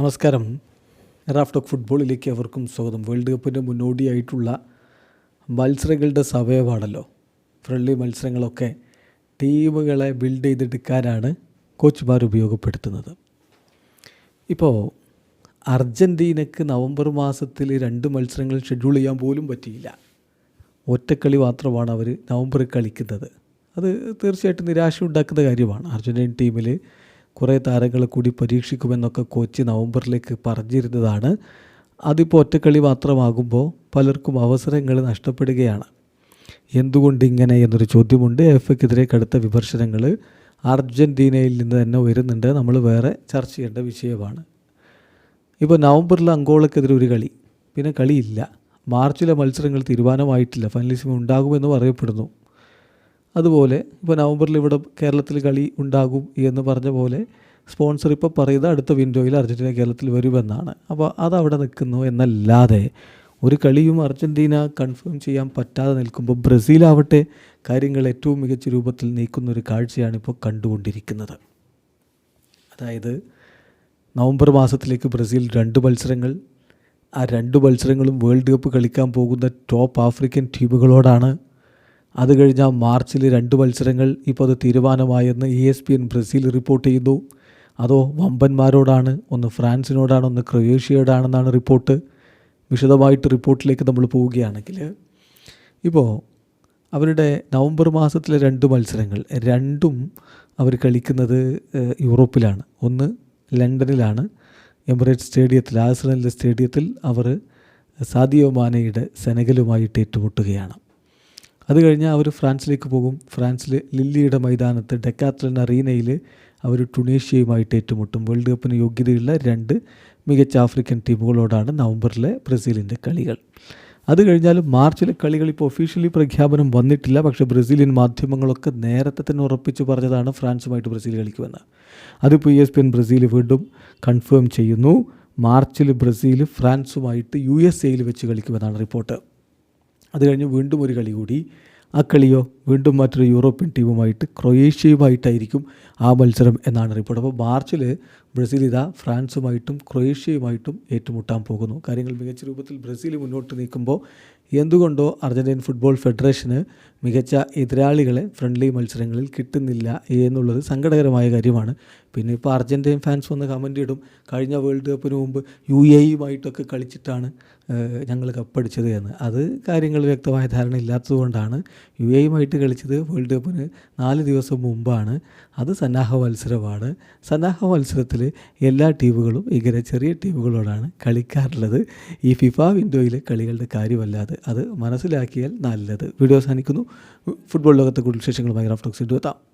നമസ്കാരം. റാഫ്റ്റോക്ക് ഫുട്ബോളിലേക്ക് അവർക്കും സ്വാഗതം. വേൾഡ് കപ്പിന്റെ മുന്നോടിയായിട്ടുള്ള മത്സരങ്ങളുടെ സമയമാണല്ലോ. ഫ്രണ്ട്ലി മത്സരങ്ങളൊക്കെ ടീമുകളെ ബിൽഡ് ചെയ്തെടുക്കാനാണ് കോച്ചുമാർ ഉപയോഗപ്പെടുത്തുന്നത്. ഇപ്പോൾ അർജന്റീനക്ക് നവംബർ മാസത്തിൽ രണ്ട് മത്സരങ്ങൾ ഷെഡ്യൂൾ ചെയ്യാൻ പോലും പറ്റിയില്ല. ഒറ്റക്കളി മാത്രമാണ് അവർ നവംബറിൽ കളിക്കുന്നത്. അത് തീർച്ചയായിട്ടും നിരാശ ഉണ്ടാക്കുന്ന കാര്യമാണ്. അർജന്റീൻ ടീമിൽ കുറേ താരങ്ങളെ കൂടി പരീക്ഷിക്കുമെന്നൊക്കെ കോച്ച് നവംബറിലേക്ക് പറഞ്ഞിരുന്നതാണ്. അതിപ്പോൾ ഒറ്റക്കളി മാത്രമാകുമ്പോൾ പലർക്കും അവസരങ്ങൾ നഷ്ടപ്പെടുകയാണ്. എന്തുകൊണ്ട് ഇങ്ങനെ എന്നൊരു ചോദ്യമുണ്ട്. എഫ് എക്കെതിരെ കടുത്ത വിമർശനങ്ങൾ അർജന്റീനയിൽ നിന്ന് തന്നെ വരുന്നുണ്ട് നമ്മൾ വേറെ ചർച്ച ചെയ്യേണ്ട വിഷയമാണ്. ഇപ്പോൾ നവംബറിൽ അങ്കോളക്കെതിരെ ഒരു കളി. പിന്നെ കളിയില്ല. മാർച്ചിലെ മത്സരങ്ങൾ തീരുമാനമായിട്ടില്ല. ഫൈനലിസം ഉണ്ടാകുമെന്ന് പറയപ്പെടുന്നു അതുപോലെ ഇപ്പോൾ നവംബറിൽ ഇവിടെ കേരളത്തിൽ കളി ഉണ്ടാകും എന്ന് പറഞ്ഞ പോലെ സ്പോൺസർ ഇപ്പോൾ പറയുന്നത് അടുത്ത വിൻഡോയിൽ അർജന്റീന കേരളത്തിൽ വരുമെന്നാണ്. അപ്പോൾ അതവിടെ നിൽക്കുന്നു എന്നല്ലാതെ ഒരു കളിയും അർജന്റീന കൺഫേം ചെയ്യാൻ പറ്റാതെ നിൽക്കുമ്പോൾ ബ്രസീലാവട്ടെ കാര്യങ്ങൾ ഏറ്റവും മികച്ച രൂപത്തിൽ നീക്കുന്ന ഒരു കാഴ്ചയാണ് ഇപ്പോൾ കണ്ടുകൊണ്ടിരിക്കുന്നത്. അതായത് നവംബർ മാസത്തിലേക്ക് ബ്രസീൽ രണ്ട് മത്സരങ്ങൾ ആ രണ്ട് മത്സരങ്ങളും വേൾഡ് കപ്പ് കളിക്കാൻ പോകുന്ന ടോപ്പ് ആഫ്രിക്കൻ ടീമുകളോടാണ് അത് കഴിഞ്ഞ മാർച്ചിൽ രണ്ട് മത്സരങ്ങൾ ഇപ്പോൾ അത് തീരുമാനമായെന്ന് E S P N Brazil report ചെയ്യുന്നു. അതോ വമ്പന്മാരോടാണ് ഒന്ന് ഫ്രാൻസിനോടാണ് ഒന്ന് ക്രൊയേഷ്യയോടാണെന്നാണ് റിപ്പോർട്ട് വിശദമായിട്ട് റിപ്പോർട്ടിലേക്ക് നമ്മൾ പോവുകയാണെങ്കിൽ ഇപ്പോൾ അവരുടെ നവംബർ മാസത്തിലെ രണ്ട് മത്സരങ്ങൾ രണ്ടും അവർ കളിക്കുന്നത് യൂറോപ്പിലാണ്. ഒന്ന് ലണ്ടനിലാണ് എമിറേറ്റ് സ്റ്റേഡിയത്തിൽ ആഴ്സണലിന്റെ സ്റ്റേഡിയത്തിൽ അവർ സാദിയോ മാനയുടെ സെനഗലുമായിട്ട് ഏറ്റുമുട്ടുകയാണ്. അത് കഴിഞ്ഞാൽ അവർ ഫ്രാൻസിലേക്ക് പോകും. ഫ്രാൻസിൽ ലില്ലിയുടെ മൈതാനത്ത് ഡെക്കാത്ലൻ അറീനയിൽ അവർ ടുണീഷ്യയുമായിട്ട് ഏറ്റുമുട്ടും. വേൾഡ് കപ്പിന് യോഗ്യതയുള്ള രണ്ട് മികച്ച ആഫ്രിക്കൻ ടീമുകളോടാണ് നവംബറിലെ ബ്രസീലിന്റെ കളികൾ. അത് കഴിഞ്ഞാൽ മാർച്ചിലെ കളികൾ ഇപ്പോൾ ഒഫീഷ്യലി പ്രഖ്യാപനം വന്നിട്ടില്ല. പക്ഷേ ബ്രസീലിയൻ മാധ്യമങ്ങളൊക്കെ നേരത്തെ തന്നെ ഉറപ്പിച്ച് പറഞ്ഞതാണ് ഫ്രാൻസുമായിട്ട് ബ്രസീൽ കളിക്കുമെന്ന്. അതിപ്പോൾ E S P N Brazil വീണ്ടും കൺഫേം ചെയ്യുന്നു. മാർച്ചിൽ ബ്രസീൽ ഫ്രാൻസുമായിട്ട് യു എസ് എയിൽ വെച്ച് കളിക്കുമെന്നാണ് റിപ്പോർട്ട്. അത് കഴിഞ്ഞ് വീണ്ടും ഒരു കളി കൂടി. ആ കളിയോ വീണ്ടും മറ്റൊരു യൂറോപ്യൻ ടീമുമായിട്ട് ക്രൊയേഷ്യയുമായിട്ടായിരിക്കും ആ മത്സരം എന്നാണ് റിപ്പോർട്ട് അപ്പോൾ മാർച്ചിൽ ബ്രസീൽ ഇതാ ഫ്രാൻസുമായിട്ടും ക്രൊയേഷ്യയുമായിട്ടും ഏറ്റുമുട്ടാൻ പോകുന്നു. കാര്യങ്ങൾ മികച്ച രൂപത്തിൽ ബ്രസീൽ മുന്നോട്ട് നീക്കുമ്പോൾ എന്തുകൊണ്ടോ അർജന്റീൻ ഫുട്ബോൾ ഫെഡറേഷന് മികച്ച എതിരാളികളെ ഫ്രണ്ട്ലി മത്സരങ്ങളിൽ കിട്ടുന്നില്ല എന്നുള്ളത് സങ്കടകരമായ കാര്യമാണ്. പിന്നെ ഇപ്പോൾ അർജന്റീൻ ഫാൻസ് വന്ന് കമന്റ് ഇടും. കഴിഞ്ഞ വേൾഡ് കപ്പിന് മുമ്പ് യു എ യുമായിട്ടൊക്കെ കളിച്ചിട്ടാണ് ഞങ്ങൾ കപ്പടിച്ചത് എന്ന്. അത് കാര്യങ്ങൾ വ്യക്തമായ ധാരണ ഇല്ലാത്തതുകൊണ്ടാണ് യു എ യുമായിട്ട് കളിച്ചത് വേൾഡ് കപ്പിന് നാല് ദിവസം മുമ്പാണ്. അത് സന്നാഹ മത്സരമാണ്. സന്നാഹ മത്സരത്തിൽ എല്ലാ ടീമുകളും ഇങ്ങനെ ചെറിയ ടീമുകളോടാണ് കളിക്കാറുള്ളത്. ഈ ഫിഫ വിൻഡോയിലെ കളികളുടെ കാര്യമല്ലാതെ അത് മനസ്സിലാക്കിയാൽ നല്ലത്. വീഡിയോ അവസാനിക്കുന്നു. ഫുട്ബോൾ ലോകത്തെ കൂടുതൽ വിശേഷങ്ങളുമായി റാഫ്റ്റോക്സ് എത്താം.